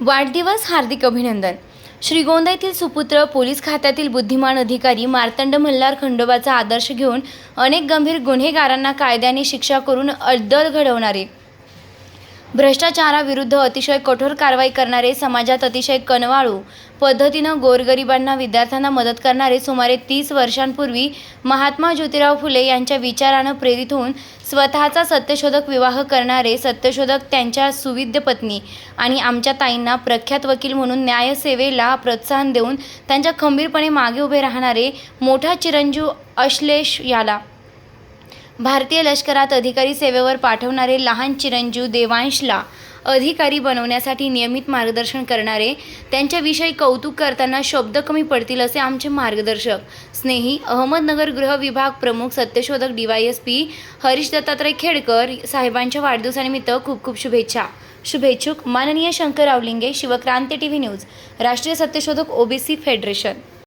वाढदिवस हार्दिक अभिनंदन. श्रीगोंदा येथील सुपुत्र पोलीस खात्यातील बुद्धिमान अधिकारी मार्तंड मल्हार खंडोबाचा आदर्श घेऊन अनेक गंभीर गुन्हेगारांना कायद्याने शिक्षा करून अद्दल घडवणारे. भ्रष्टाचाराविरुद्ध अतिशय कठोर कारवाई करणारे समाजात अतिशय कनवाळू पद्धतीनं गोरगरिबांना विद्यार्थ्यांना मदत करणारे सुमारे तीस वर्षांपूर्वी महात्मा ज्योतिराव फुले यांच्या विचारानं प्रेरित होऊन स्वतःचा सत्यशोधक विवाह करणारे सत्यशोधक त्यांच्या सुविद्य पत्नी आणि आमच्या ताईंना प्रख्यात वकील म्हणून न्यायसेवेला प्रोत्साहन देऊन त्यांच्या खंबीरपणे मागे उभे राहणारे मोठा चिरंजीव अश्लेष याला भारतीय लष्करात अधिकारी सेवेवर पाठवणारे लहान चिरंजीव देवांशला अधिकारी बनवण्यासाठी नियमित मार्गदर्शन करणारे त्यांच्याविषयी कौतुक करताना शब्द कमी पडतील असे आमचे मार्गदर्शक. स्नेही अहमदनगर गृह विभाग प्रमुख सत्यशोधक D Y S P Harish Dattatray Khedkar साहेबांच्या वाढदिवसानिमित्त खूप खूप शुभेच्छा. शुभेच्छुक माननीय Shankar Linge Shivkranti T V news राष्ट्रीय सत्यशोधक ओबीसी फेडरेशन.